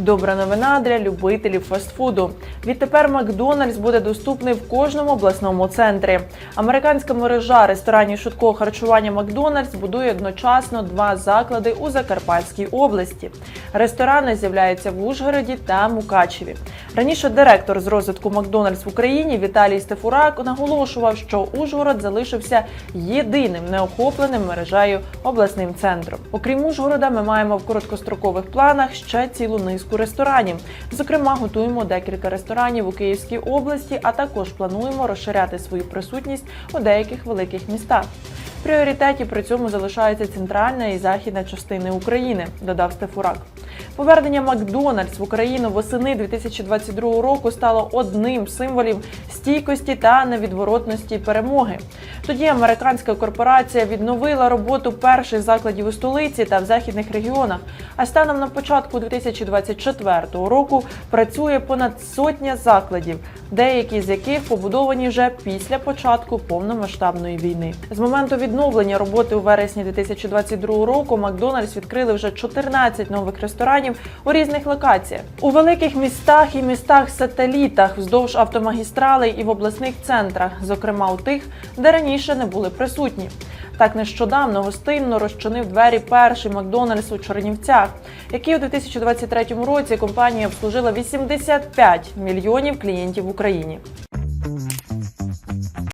Добра новина для любителів фастфуду. Відтепер Макдональдс буде доступний в кожному обласному центрі. Американська мережа ресторанів швидкого харчування Макдональдс будує одночасно два заклади у Закарпатській області. Ресторани з'являються в Ужгороді та Мукачеві. Раніше директор з розвитку Макдональдс в Україні Віталій Стефурак наголошував, що Ужгород залишився єдиним неохопленим мережею обласним центром. Окрім Ужгорода, ми маємо в короткострокових планах ще цілу низку ресторанів. Зокрема, готуємо декілька ресторанів у Київській області, а також плануємо розширяти свою присутність у деяких великих містах. Пріоритеті при цьому залишаються центральна і західна частини України, додав Стефурак. Повернення Макдональдс в Україну восени 2022 року стало одним з символів стійкості та невідворотності перемоги. Тоді американська корпорація відновила роботу перших закладів у столиці та в західних регіонах. А станом на початку 2024 року працює понад сотня закладів, деякі з яких побудовані вже після початку повномасштабної війни. З моменту відновлення роботи у вересні 2022 року Макдональдс відкрили вже 14 нових ресторанів у різних локаціях у великих містах і містах-сателітах вздовж автомагістралей і в обласних центрах, зокрема у тих, де раніше не були присутні. Так нещодавно гостинно розчинив двері перший Макдональдс у Чернівцях, який у 2023 році компанія обслужила 85 мільйонів клієнтів в Україні.